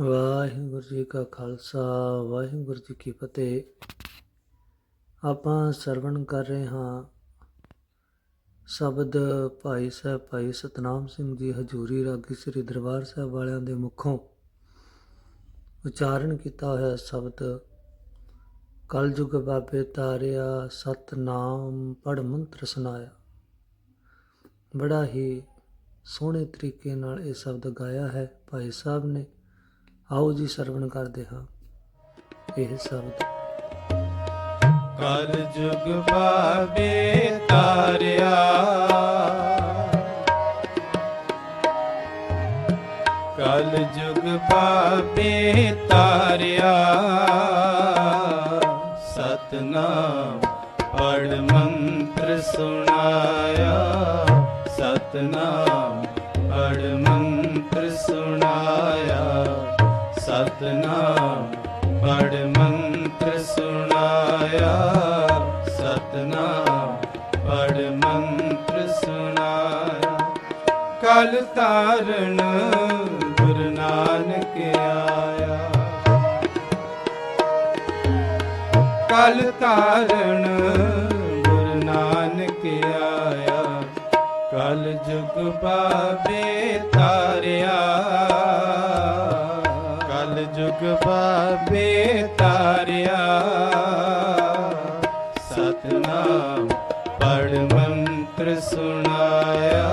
ਵਾਹਿਗੁਰੂ ਜੀ ਕਾ ਖਾਲਸਾ, ਵਾਹਿਗੁਰੂ ਜੀ ਕੀ ਫਤਿਹ। ਆਪਾਂ ਸਰਵਣ ਕਰ ਰਹੇ ਹਾਂ। ਸ਼ਬਦ ਭਾਈ ਸਾਹਿਬ, ਭਾਈ ਸਤਨਾਮ ਸਿੰਘ ਜੀ ਹਜੂਰੀ ਰਾਗੀ ਸ੍ਰੀ ਦਰਬਾਰ ਸਾਹਿਬ ਵਾਲਿਆਂ ਦੇ ਮੁਖੋਂ ਉਚਾਰਨ ਕੀਤਾ ਹੋਇਆ ਸ਼ਬਦ, ਕਲਯੁਗ ਬਾਬੇ ਤਾਰਿਆ, ਸਤਨਾਮ ਪੜ ਮੰਤਰ ਸੁਨਾਇਆ ਬੜਾ ਹੀ ਸੋਹਣੇ ਤਰੀਕੇ ਨਾਲ ਇਹ ਸ਼ਬਦ ਗਾਇਆ ਹੈ ਭਾਈ ਸਾਹਿਬ ਨੇ। ਆਓ ਜੀ ਸਰਵਣ ਕਰਦੇ ਹਾਂ ਇਹ ਸ਼ਬਦ। ਕਲ ਜੁਗ ਬਾਬੇ ਤਾਰਿਆ। ਕਲ ਜੁਗ ਬਾਬੇ ਤਾਰਿਆ। ਸਤਨਾਮ ਪੜ ਮੰਤਰ ਸੁਣਾਇਆ। ਸਤਨਾਮ ਪੜ ਮੰਤਰ ਸੁਣਾਇਆ। ਸਤਨਾਮ, ਬੜ ਮੰਤਰ ਸੁਣਾਇਆ। ਸਤਨਾਮ, ਬੜ ਮੰਤਰ ਸੁਣਾਇਆ। ਕਲ ਤਾਰਨ ਗੁਰੂ ਨਾਨਕ ਆਇਆ। ਕਲ ਤਾਰਨ ਗੁਰੂ ਨਾਨਕ ਆਇਆ। ਕਲ ਜੁਗ ਬਾਬੇ ਤਾਰਿਆ। ਜੁਗ ਤਾਰਿਆ। ਸਤਨਾਮ ਪੜ ਮੰਤਰ ਸੁਣਾਇਆ।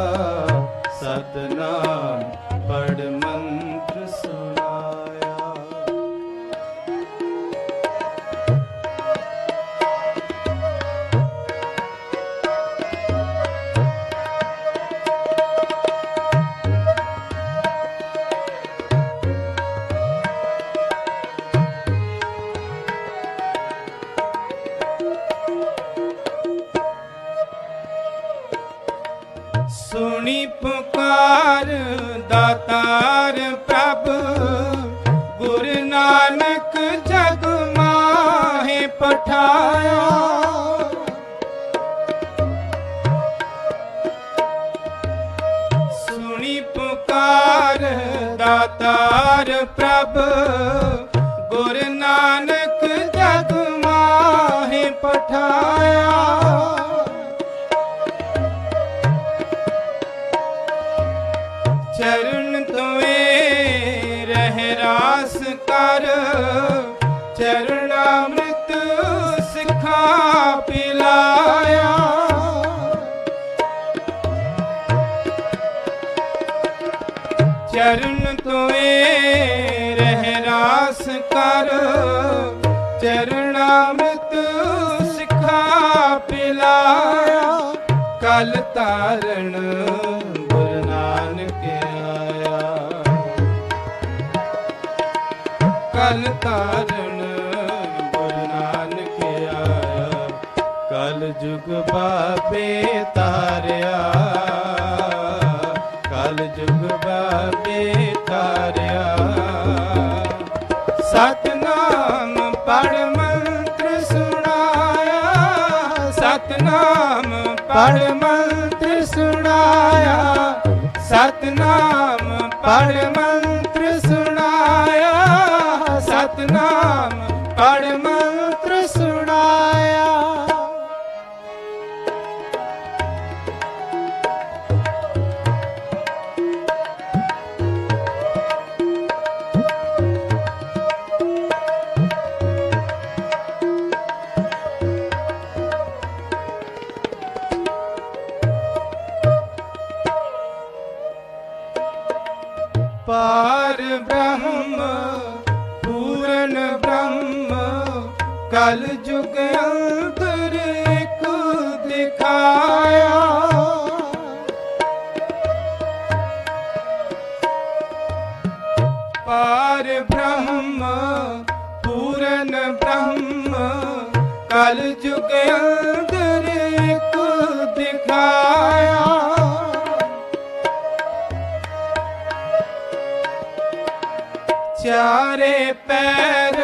ਸਤਨਾਮ ਪੜ ਮੰਤਰ ਸੁਣੀ ਪੁਕਾਰ ਦਾਤਾਰ ਪ੍ਰਭ, ਗੁਰੂ ਨਾਨਕ ਜਗ ਮਾਹੇ ਪਠਾਇਆ। ਸੁਣੀ ਪੁਕਾਰ ਦਾਤਾਰ ਪ੍ਰਭ, ਗੁਰੂ ਨਾਨਕ ਚਰਣਾ ਅੰਮ੍ਰਿਤ ਸਿੱਖਾ ਪਿਲਾਇਆ। ਚਰਨ ਤੋਏ ਰਹਿ ਰਾਸ ਕਰ। ਚਰਨ ਅੰਮ੍ਰਿਤ ਸਿੱਖਾ ਪਿਲਾਇਆ। ਕਲ ਤਾਰਨ ਗੁਰੂ ਨਾਨਕ ਆਇਆ। ਕਲ ਤਾਰਨ ਕਲ ਜੁਗ ਬਾਬੇ ਤਾਰਿਆ। ਕਲ ਬਾਬੇ ਤਾਰਿਆ। ਸਤਨਾਮ ਪੜ ਮੰਤਰ ਸੁਣਾਇਆ। ਸਤਨਾਮ ਪੜ ਮੰਤਰ ਸੁਣਾਇਆ। ਸਤਨਾਮ ਪੜ ਪਾਰ ਬ੍ਰਹਮ, ਪੂਰਨ ਬ੍ਰਹਮ, ਕਲ ਜੁਗ ਅੰਤਰ ਇੱਕ ਦਿਖਾਇਆ। ਪਾਰ ਬ੍ਰਹਮ, ਪੂਰਨ ਬ੍ਰਹਮ, ਕਲ ਜੁਗ ਅੰਦਰ ਚਾਰੇ ਪੈਰ,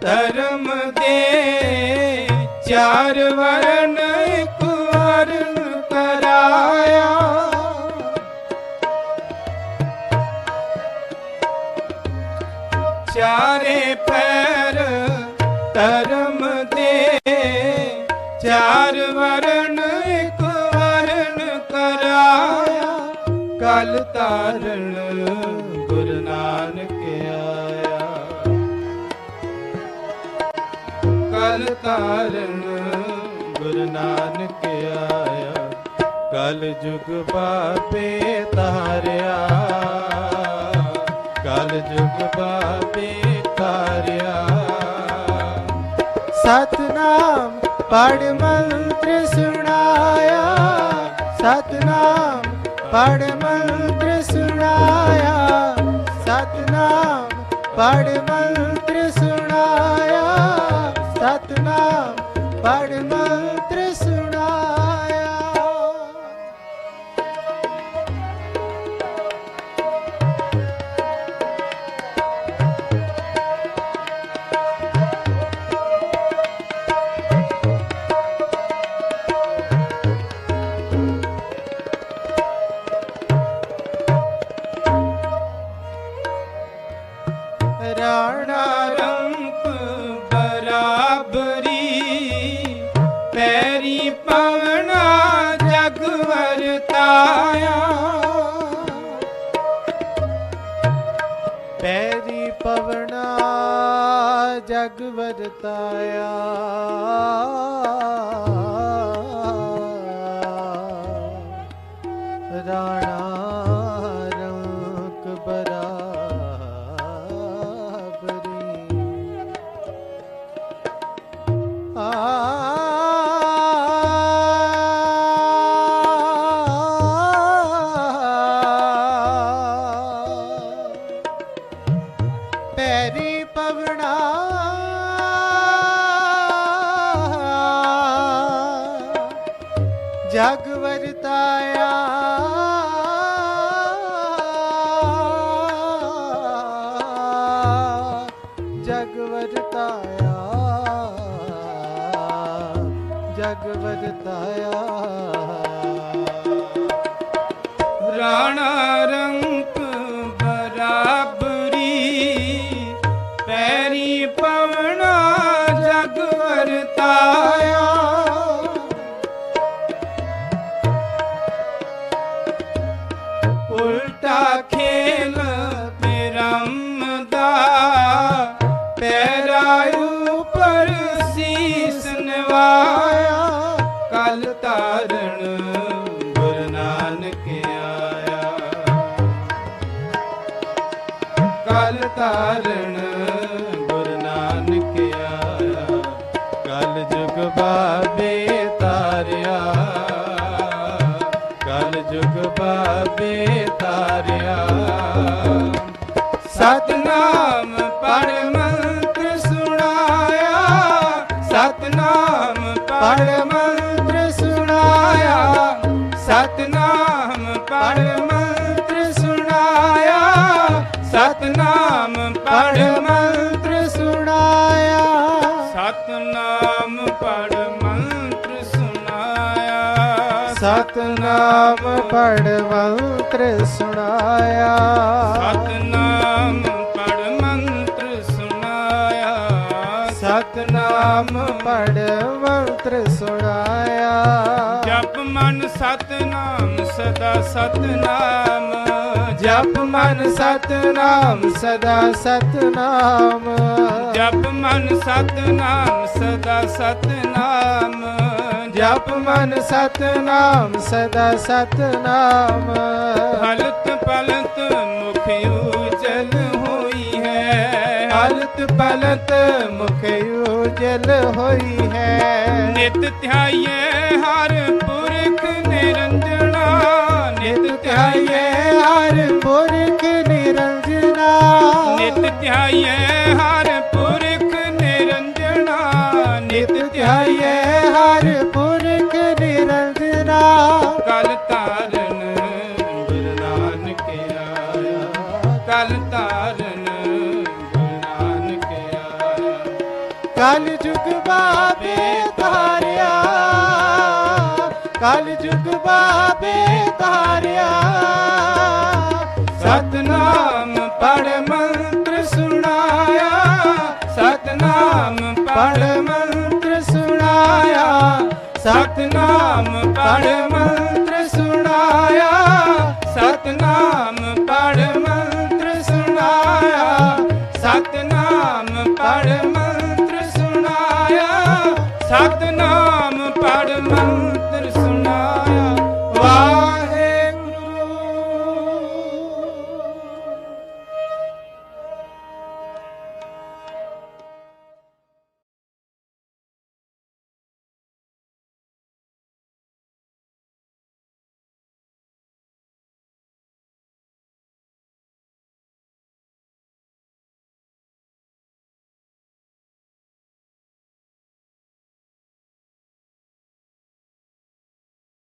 ਧਰਮ ਦੇ ਚਾਰ ਵਰਨ ਇੱਕ ਵਰਨ ਕਰਾਇਆ। ਚਾਰੇ ਪੈਰ, ਧਰਮ ਦੇ ਚਾਰ ਵਰਨ ਇੱਕ ਵਰਨ ਕਰਾਇਆ। ਕਲ ਤਾਰਨ ਕਲ ਗੁਰੂ ਨਾਨਕ ਆਇਆ। ਕਲ ਜੁਗ ਬਾਬੇ ਤਾਰਿਆ। ਕਲ ਜੁਗ ਬਾਬੇ ਤਾਰਿਆ। ਸਤਨਾਮ ਪੜ ਮੰਤਰ ਸੁਣਾਇਆ। ਸਤਨਾਮ ਪੜ ਮੰਤਰ ਸੁਣਾਇਆ। ਸਤਨਾਮ ਪੜ ਮੰਤਰ Pardon my ਪੈਰੀ ਪਵਨਾ ਜਗ ਵਰਤਾਇਆ। ਰਾਣਾ ਰੰਕ ਬਰਾਬਰੀ। ਆ ਵਸਾਇਆ ਸੀਸ ਨਵਾਇਆ ਕਲ ਤਾਰਨ ਗੁਰੂ ਨਾਨਕ ਆਇਆ। ਕਲ ਤਾਰਨ ਗੁਰੂ ਨਾਨਕ ਆਇਆ, ਕਲ ਜੁਗ ਬਾਬੇ ਤਾਰਿਆ। ਕਲ ਜੁਗ ਬਾਬੇ ਤਾਰਿਆ। ਸਤਨਾਮ ਪੜ ਮੰਤਰ ਸੁਣਾਇਆ ਸਤਨਾਮ ਪੜ ਮੰਤਰ ਸੁਣਾਇਆ ਸਤਨਾਮ ਪੜ ਮੰਤਰ ਸੁਣਾਇਆ। ਸਤਨਾਮ ਪੜ ਮੰਤਰ ਸੁਣਾਇਆ। ਸਤਨਾਮ ਪੜ ਮੰਤਰ ਸੁਣਾਇਆ। ਸਤਨਾਮ ਸਤਨਾਮ ਪੜ ਮੰਤਰ ਸੁਣਾਇਆ। ਜਪ ਮਨ ਸਤਨਾਮ ਸਦਾ ਸਤਨਾਮ। ਜਪ ਮਨ ਸਤਨਾਮ ਸਦਾ ਸਤਨਾਮ। ਜਪ ਮਨ ਸਤਨਾਮ ਸਦਾ ਸਤਨਾਮ। ਜਪ ਮਨ ਸਤਨਾਮ ਸਦਾ ਸਤਨਾਮ। ਹਲਤ ਪਲਤ ਮੁਖ ਉਜਲ ਹੋਈ ਹੈ। ਹਲਤ ਪਲਤ ਮੁਖ ਉਜਲ ਹੋਈ ਹੈ। ਨਿਤ ਧਿਆਈਏ ਹਰ ਪੁਰਖ ਨਿਰੰਜਨਾ ਨਿਤ ਧਿਆਈਏ ਹਰ ਪੁਰਖ ਨਿਰੰਜਨਾ ਨਿਤ ਧਿਆਈਏ ਕਲ ਜੁਗ ਬਾਬੇ ਤਾਰਿਆ। ਸਤਨਾਮ ਪੜ ਮੰਤਰ ਸੁਣਾਇਆ। ਸਤਨਾਮ ਪੜ ਮੰਤਰ ਸੁਣਾਇਆ। ਸਤਨਾਮ ਪੜ ਮੰਤਰ ਸੁਣਾਇਆ। ਸਤਨਾਮ ਪੜ ਮੰਤਰ